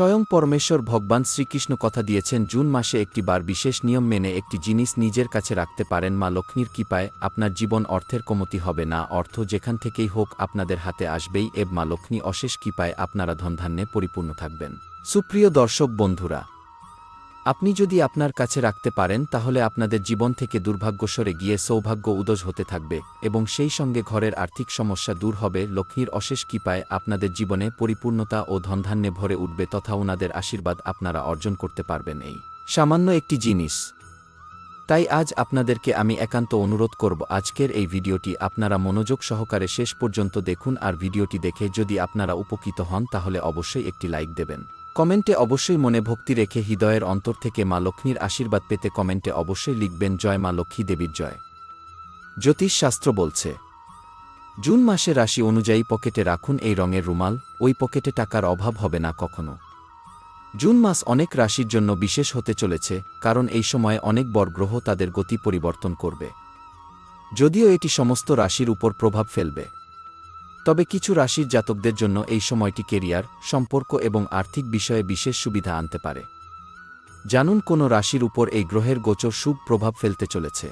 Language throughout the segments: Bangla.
স্বয়ং পরমেশ্বর ভগবান শ্রীকৃষ্ণ কথা দিয়েছেন, জুন মাসে একটি বার বিশেষ নিয়ম মেনে একটি জিনিস নিজের কাছে রাখতে পারেন। মা লক্ষ্মীর কৃপায় আপনার জীবন অর্থের কমতি হবে না, অর্থ যেখান থেকেই হোক আপনাদের হাতে আসবেই। এব মা লক্ষ্মী অশেষ কৃপায় আপনারা ধনধান্যে পরিপূর্ণ থাকবেন। সুপ্রিয় দর্শক বন্ধুরা আপনি যদি আপনার কাছে রাখতে পারেন, তাহলে আপনাদের জীবন থেকে দুর্ভাগ্য সরে গিয়ে সৌভাগ্য উদজ হতে থাকবে এবং সেই সঙ্গে ঘরের আর্থিক সমস্যা দূর হবে। লক্ষ্মীর অশেষ কৃপায় আপনাদের জীবনে পরিপূর্ণতা ও ধনধান্যে ভরে উঠবে তথা ওনাদের আশীর্বাদ আপনারা অর্জন করতে পারবেন এই। সামান্য একটি জিনিস। তাই আজ আপনাদেরকে আমি একান্ত অনুরোধ করব, আজকের এই ভিডিওটি আপনারা মনোযোগ সহকারে শেষ পর্যন্ত দেখুন আর ভিডিওটি দেখে যদি আপনারা উপকৃত হন, তাহলে অবশ্যই একটি লাইক দেবেন। কমেন্টে অবশ্যই মনে ভক্তি রেখে হৃদয়ের অন্তর থেকে মা লক্ষ্মীর আশীর্বাদ পেতে কমেন্টে অবশ্যই লিখবেন জয় মা লক্ষ্মী দেবীর জয়। জ্যোতিষ শাস্ত্র বলছে, জুন মাসে রাশি অনুযায়ী পকেটে রাখুন এই রঙের রুমাল, ওই পকেটে টাকার অভাব হবে না কখনো। জুন মাস অনেক রাশির জন্য বিশেষ হতে চলেছে, কারণ এই সময়ে অনেক বড় গ্রহ তাদের গতি পরিবর্তন করবে। যদিও এটি সমস্ত রাশির উপর প্রভাব ফেলবে। তবে কিছু রাশির জাতকদের জন্য এই সময়টি কেরিয়ার, সম্পর্ক এবং আর্থিক বিষয়ে বিশেষ সুবিধা আনতে পারে। জানুন কোনো রাশির উপর এই গ্রহের গোচর শুভ প্রভাব ফেলতে চলেছে।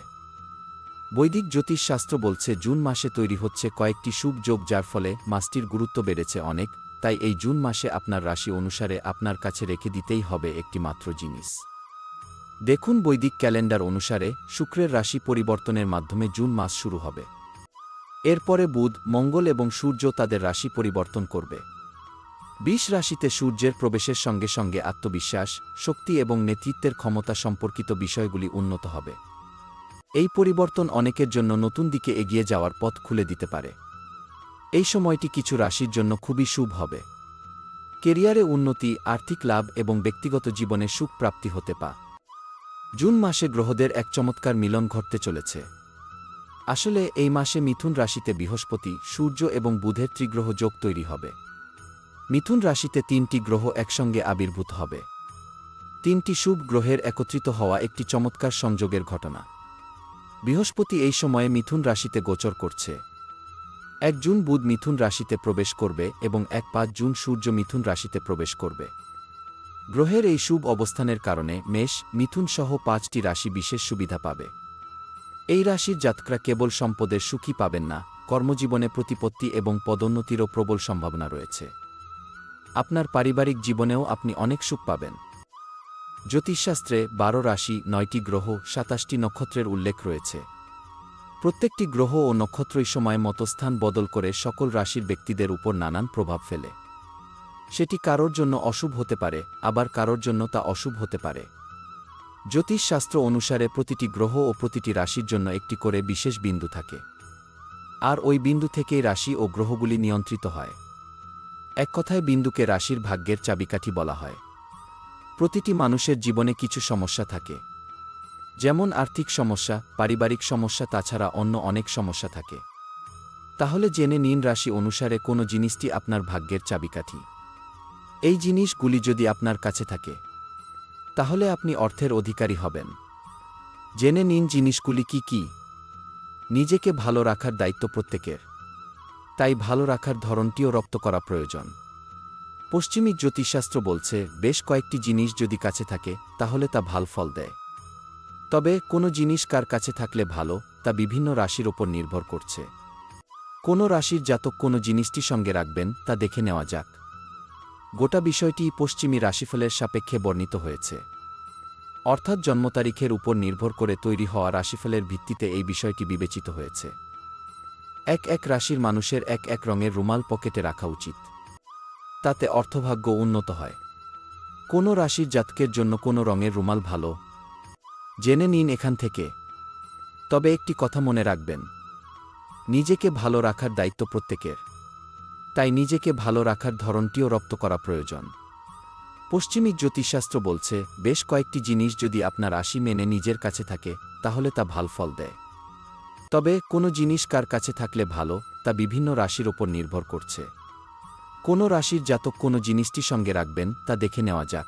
বৈদিক জ্যোতিষশাস্ত্র বলছে জুন মাসে তৈরি হচ্ছে কয়েকটি শুভ যোগ যার ফলে মাসটির গুরুত্ব বেড়েছে অনেক, তাই এই জুন মাসে আপনার রাশি অনুসারে আপনার কাছে রেখে দিতেই হবে একটি মাত্র জিনিস। দেখুন বৈদিক ক্যালেন্ডার অনুসারে শুক্রের রাশি পরিবর্তনের মাধ্যমে জুন মাস শুরু হবে। এরপরে বুধ, মঙ্গল এবং সূর্য তাদের রাশি পরিবর্তন করবে। বিশ রাশিতে সূর্যের প্রবেশের সঙ্গে সঙ্গে আত্মবিশ্বাস, শক্তি এবং নেতৃত্বের ক্ষমতা সম্পর্কিত বিষয়গুলি উন্নত হবে। এই পরিবর্তন অনেকের জন্য নতুন দিকে এগিয়ে যাওয়ার পথ খুলে দিতে পারে। এই সময়টি কিছু রাশির জন্য খুবই শুভ হবে। কেরিয়ারে উন্নতি, আর্থিক লাভ এবং ব্যক্তিগত জীবনে সুখ প্রাপ্তি হতে পা। জুন মাসে গ্রহদের এক চমৎকার মিলন ঘটতে চলেছে। আসলে এই মাসে মিথুন রাশিতে বৃহস্পতি, সূর্য এবং বুধের ত্রিগ্রহ যোগ তৈরি হবে। মিথুন রাশিতে তিনটি গ্রহ একসঙ্গে আবির্ভূত হবে। তিনটি শুভ গ্রহের একত্রিত হওয়া একটি চমৎকার সংযোগের ঘটনা। বৃহস্পতি এই সময়ে মিথুন রাশিতে গোচর করছে। এক জুন বুধ মিথুন রাশিতে প্রবেশ করবে এবং এক পাঁচ জুন সূর্য মিথুন রাশিতে প্রবেশ করবে। গ্রহের এই শুভ অবস্থানের কারণে মেষ, মিথুন সহ পাঁচটি রাশি বিশেষ সুবিধা পাবে। এই রাশির জাতকরা কেবল সম্পদের সুখী পাবেন না, কর্মজীবনে প্রতিপত্তি এবং পদোন্নতিরও প্রবল সম্ভাবনা রয়েছে। আপনার পারিবারিক জীবনেও আপনি অনেক সুখ পাবেন। জ্যোতিষশাস্ত্রে বারো রাশি, নয়টি গ্রহ, সাতাশটি নক্ষত্রের উল্লেখ রয়েছে। প্রত্যেকটি গ্রহ ও নক্ষত্রই সময় মতস্থান বদল করে সকল রাশির ব্যক্তিদের উপর নানান প্রভাব ফেলে। সেটি কারোর জন্য অশুভ হতে পারে, আবার কারোর জন্য তা অশুভ হতে পারে। জ্যোতিষশাস্ত্র অনুসারে প্রতিটি গ্রহ ও প্রতিটি রাশির জন্য একটি করে বিশেষ বিন্দু থাকে। আর ওই বিন্দু থেকেই রাশি ও গ্রহগুলি নিয়ন্ত্রিত হয়। এক কথায় বিন্দুকে রাশির ভাগ্যের চাবিকাঠি বলা হয়। প্রতিটি মানুষের জীবনে কিছু সমস্যা থাকে। যেমন আর্থিক সমস্যা, পারিবারিক সমস্যা, তাছাড়া অন্য অনেক সমস্যা থাকে। তাহলে জেনে নিন রাশি অনুসারে কোনো জিনিসটি আপনার ভাগ্যের চাবিকাঠি। এই জিনিসগুলি যদি আপনার কাছে থাকে তাহলে আপনি অর্থের অধিকারী হবেন। জেনে নিন জিনিসগুলি কি কি। নিজেকে ভালো রাখার দায়িত্ব প্রত্যেকের। তাই ভালো রাখার ধরনটিও রপ্ত করা প্রয়োজন। পশ্চিমী জ্যোতিষশাস্ত্র বলছে, বেশ কয়েকটি জিনিস যদি কাছে থাকে, তাহলে তা ভালো ফল দেয়। তবে কোনো জিনিস কার কাছে থাকলে ভালো, তা বিভিন্ন রাশির ওপর নির্ভর করছে। কোনো রাশির জাতক কোনো জিনিসটি সঙ্গে রাখবেন, তা দেখে নেওয়া যাক। গোটা বিষয়টি পশ্চিমী রাশিফলের সাপেক্ষে বর্ণিত হয়েছে। অর্থাৎ জন্ম তারিখের উপর নির্ভর করে তৈরি হওয়া রাশিফলের ভিত্তিতে এই বিষয়টি বিবেচিত হয়েছে। এক এক রাশির মানুষের এক এক রঙের রুমাল পকেটে রাখা উচিত। তাতে অর্থভাগ্য উন্নত হয়। কোনো রাশির জাতকের জন্য কোনো রঙের রুমাল ভালো? জেনে নিন এখান থেকে। তবে একটি কথা মনে রাখবেন। নিজেকে ভালো রাখার দায়িত্ব প্রত্যেকের। তাই নিজেকে ভালো রাখার ধরনটিও রপ্ত করা প্রয়োজন। পশ্চিমী জ্যোতিষশাস্ত্র বলছে, বেশ কয়েকটি জিনিস যদি আপনার রাশি মেনে নিজের কাছে থাকে, তাহলে তা ভালো ফল দেয়। তবে, কোনো জিনিস কার কাছে থাকলে ভালো, তা বিভিন্ন রাশির ওপর নির্ভর করছে। কোনো রাশির জাতক কোনো জিনিসটি সঙ্গে রাখবেন, তা দেখে নেওয়া যাক।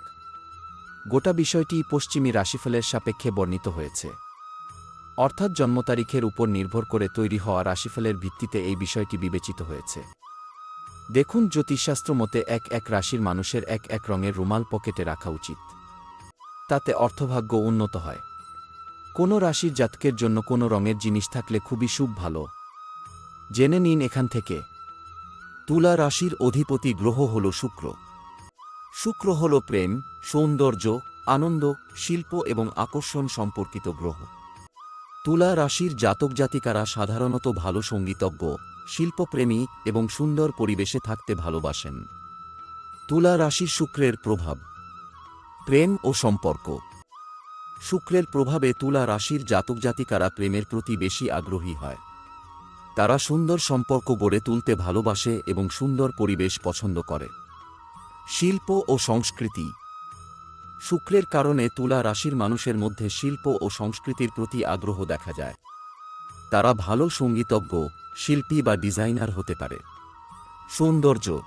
গোটা বিষয়টি পশ্চিমী রাশিফলের সাপেক্ষে বর্ণিত হয়েছে। অর্থাৎ জন্ম তারিখের উপর নির্ভর করে তৈরি হওয়া রাশিফলের ভিত্তিতে এই বিষয়টি বিবেচিত হয়েছে। দেখুন জ্যোতিষশাস্ত্র মতে এক এক রাশির মানুষের এক এক রঙের রুমাল পকেটে রাখা উচিত। তাতে অর্থভাগ্য উন্নত হয়। কোনো রাশির জাতকের জন্য কোনো রঙের জিনিস থাকলে খুবই শুভ ভালো। জেনে নিন এখান থেকে। তুলা রাশির অধিপতি গ্রহ হল শুক্র। শুক্র হল প্রেম, সৌন্দর্য, আনন্দ, শিল্প এবং আকর্ষণ সম্পর্কিত গ্রহ। তুলা রাশির জাতক জাতিকারা সাধারণত ভালো সঙ্গীতজ্ঞ, শিল্পপ্রেমী এবং সুন্দর পরিবেশে থাকতে ভালোবাসেন। তুলা রাশির শুক্রের প্রভাব। প্রেম ও সম্পর্ক। শুক্রের প্রভাবে তুলা রাশির জাতক জাতিকারা প্রেমের প্রতি বেশি আগ্রহী হয়। তারা সুন্দর সম্পর্ক গড়ে তুলতে ভালোবাসে এবং সুন্দর পরিবেশ পছন্দ করে। শিল্প ও সংস্কৃতি। শুক্রের কারণে তুলা রাশির মানুষের মধ্যে শিল্প ও সংস্কৃতির প্রতি আগ্রহ দেখা যায়। তারা ভালো সঙ্গীতজ্ঞ, শিল্পী বা ডিজাইনার হতে পারে। সৌন্দর্য।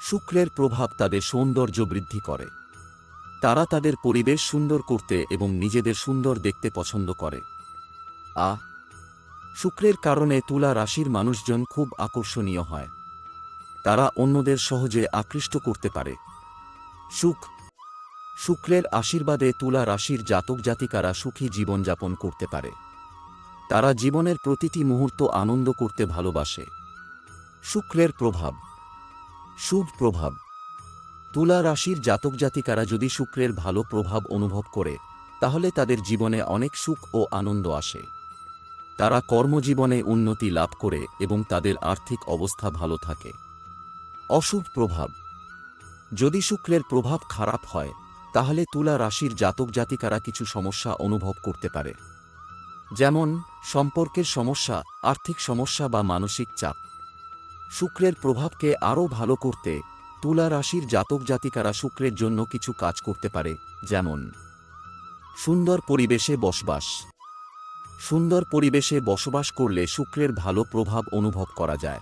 শুক্রের প্রভাব তাদের সৌন্দর্য বৃদ্ধি করে। তারা তাদের পরিবেশ সুন্দর করতে এবং নিজেদের সুন্দর দেখতে পছন্দ করে। আ। শুক্রের কারণে তুলা রাশির মানুষজন খুব আকর্ষণীয় হয়। তারা অন্যদের সহজে আকৃষ্ট করতে পারে। সুখ শুক্রের আশীর্বাদে তুলা রাশির জাতক জাতিকারা সুখী জীবনযাপন করতে পারে। তারা জীবনের প্রতিটি মুহূর্ত আনন্দ করতে ভালোবাসে। শুক্রের প্রভাব। শুভ প্রভাব। তুলা রাশির জাতক জাতিকারা যদি শুক্রের ভালো প্রভাব অনুভব করে, তাহলে তাদের জীবনে অনেক সুখ ও আনন্দ আসে। তারা কর্মজীবনে উন্নতি লাভ করে এবং তাদের আর্থিক অবস্থা ভালো থাকে। অশুভ প্রভাব। যদি শুক্রের প্রভাব খারাপ হয় তাহলে তুলা রাশির জাতক জাতিকারা কিছু সমস্যা অনুভব করতে পারে। যেমন, সম্পর্কের সমস্যা, আর্থিক সমস্যা বা মানসিক চাপ। শুক্রের প্রভাবকে আরও ভালো করতে তুলা রাশির জাতক জাতিকারা শুক্রের জন্য কিছু কাজ করতে পারে, যেমন, সুন্দর পরিবেশে বসবাস। সুন্দর পরিবেশে বসবাস করলে শুক্রের ভালো প্রভাব অনুভব করা যায়।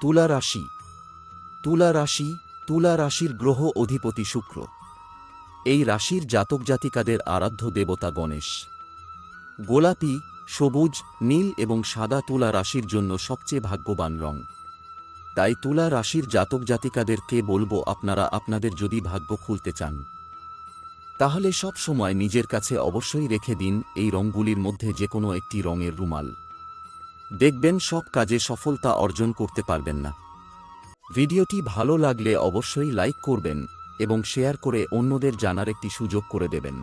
তুলা রাশি। তুলা রাশি, তুলা রাশির গ্রহ অধিপতি শুক্র। এই রাশির জাতক জাতিকাদের আরাধ্য দেবতা গণেশ। গোলাপি, সবুজ, নীল এবং সাদা তুলা রাশির জন্য সবচেয়ে ভাগ্যবান রং। তাই তুলা রাশির জাতক জাতিকাদেরকে বলব আপনারা আপনাদের যদি ভাগ্য খুলতে চান, তাহলে সব সময় নিজের কাছে অবশ্যই রেখে দিন এই রঙগুলির মধ্যে যে কোনো একটি রঙের রুমাল। দেখবেন সব কাজে সফলতা অর্জন করতে পারবেন না। ভিডিওটি ভালো লাগলে অবশ্যই লাইক করবেন। এবং শেয়ার করে অন্যদের জানার একটি সুযোগ করে দেবেন।